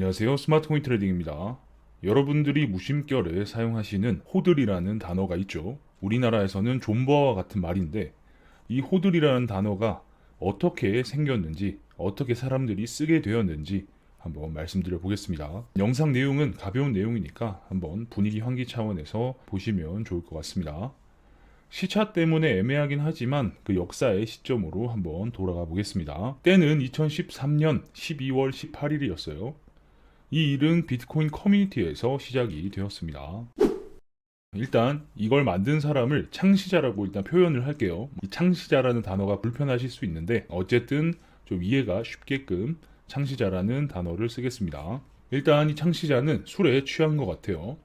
안녕하세요. 스마트코인 트레이딩입니다. 여러분들이 무심결에 사용하시는 호들이라는 단어가 있죠. 우리나라에서는 존버와 같은 말인데 이 호들이라는 단어가 어떻게 생겼는지, 어떻게 사람들이 쓰게 되었는지 한번 말씀드려 보겠습니다. 영상 내용은 가벼운 내용이니까 한번 분위기 환기 차원에서 보시면 좋을 것 같습니다. 시차 때문에 애매하긴 하지만 그 역사의 시점으로 한번 돌아가 보겠습니다. 때는 2013년 12월 18일이었어요. 이 일은 비트코인 커뮤니티에서 시작이 되었습니다. 일단 이걸 만든 사람을 창시자라고 일단 표현을 할게요. 이 창시자라는 단어가 불편하실 수 있는데 어쨌든 좀 이해가 쉽게끔 창시자라는 단어를 쓰겠습니다. 일단 이 창시자는 술에 취한 것 같아요.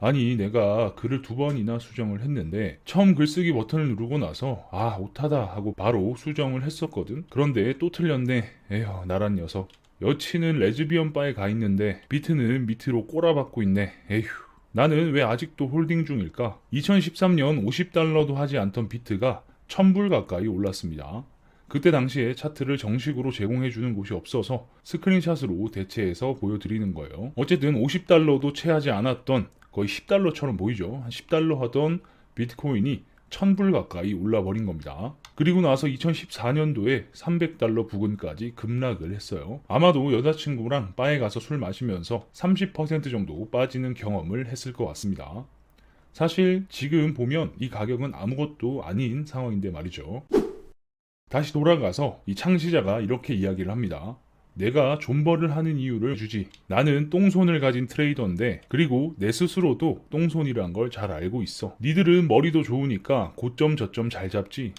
아니 내가 글을 두 번이나 수정을 했는데 처음 글쓰기 버튼을 누르고 나서 아 오타다 하고 바로 수정을 했었거든 그런데 또 틀렸네 에휴 나란 녀석 여친은 레즈비언 바에 가 있는데 비트는 밑으로 꼬라박고 있네 에휴 나는 왜 아직도 홀딩 중일까 2013년 50달러도 하지 않던 비트가 1000불 가까이 올랐습니다 그때 당시에 차트를 정식으로 제공해주는 곳이 없어서 스크린샷으로 대체해서 보여드리는 거예요. 어쨌든 50달러도 채하지 않았던 거의 10달러처럼 보이죠. 한 10달러 하던 비트코인이 1000불 가까이 올라버린 겁니다. 그리고 나서 2014년도에 300달러 부근까지 급락을 했어요. 아마도 여자친구랑 바에 가서 술 마시면서 30% 정도 빠지는 경험을 했을 것 같습니다. 사실 지금 보면 이 가격은 아무것도 아닌 상황인데 말이죠. 다시 돌아가서 이 창시자가 이렇게 이야기를 합니다. 내가 존버를 하는 이유를 주지. 나는 똥손을 가진 트레이더인데 그리고 내 스스로도 똥손이란 걸 잘 알고 있어. 니들은 머리도 좋으니까 고점 저점 잘 잡지.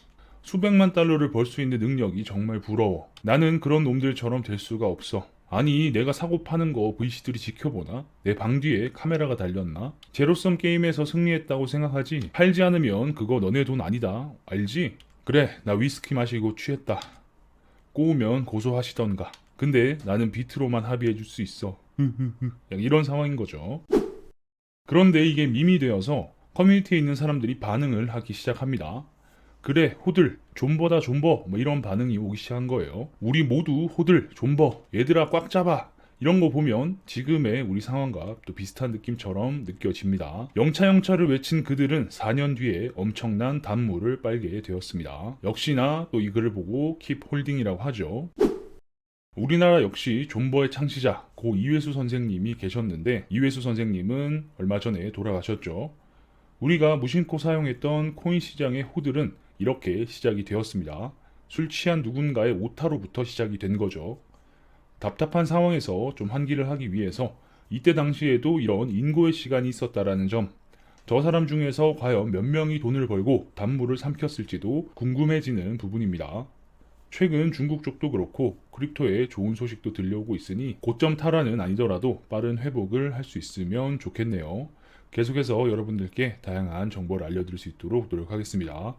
수백만 달러를 벌 수 있는 능력이 정말 부러워. 나는 그런 놈들처럼 될 수가 없어. 아니 내가 사고 파는 거 VC들이 지켜보나? 내 방 뒤에 카메라가 달렸나? 제로섬 게임에서 승리했다고 생각하지? 팔지 않으면 그거 너네 돈 아니다. 알지? 그래 나 위스키 마시고 취했다. 꼬우면 고소하시던가. 근데 나는 비트로만 합의해 줄 수 있어. 이런 상황인 거죠. 그런데 이게 밈이 되어서 커뮤니티에 있는 사람들이 반응을 하기 시작합니다. 그래, 호들, 존버다 존버, 뭐 이런 반응이 오기 시작한 거예요. 우리 모두 호들, 존버, 얘들아 꽉 잡아. 이런 거 보면 지금의 우리 상황과 또 비슷한 느낌처럼 느껴집니다. 영차 영차를 외친 그들은 4년 뒤에 엄청난 단물을 빨게 되었습니다. 역시나 또 이 글을 보고 킵 홀딩이라고 하죠. 우리나라 역시 존버의 창시자 고 이회수 선생님이 계셨는데 이회수 선생님은 얼마 전에 돌아가셨죠. 우리가 무심코 사용했던 코인 시장의 호들은 이렇게 시작이 되었습니다. 술 취한 누군가의 오타로부터 시작이 된 거죠. 답답한 상황에서 좀 환기를 하기 위해서 이때 당시에도 이런 인고의 시간이 있었다라는 점, 저 사람 중에서 과연 몇 명이 돈을 벌고 단물을 삼켰을지도 궁금해지는 부분입니다. 최근 중국 쪽도 그렇고 크립토에 좋은 소식도 들려오고 있으니 고점 탈환은 아니더라도 빠른 회복을 할 수 있으면 좋겠네요. 계속해서 여러분들께 다양한 정보를 알려드릴 수 있도록 노력하겠습니다.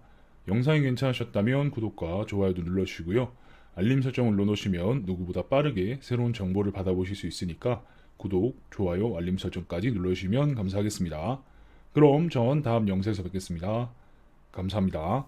영상이 괜찮으셨다면 구독과 좋아요도 눌러주시고요. 알림 설정을 눌러놓으시면 누구보다 빠르게 새로운 정보를 받아보실 수 있으니까 구독, 좋아요, 알림 설정까지 눌러주시면 감사하겠습니다. 그럼 전 다음 영상에서 뵙겠습니다. 감사합니다.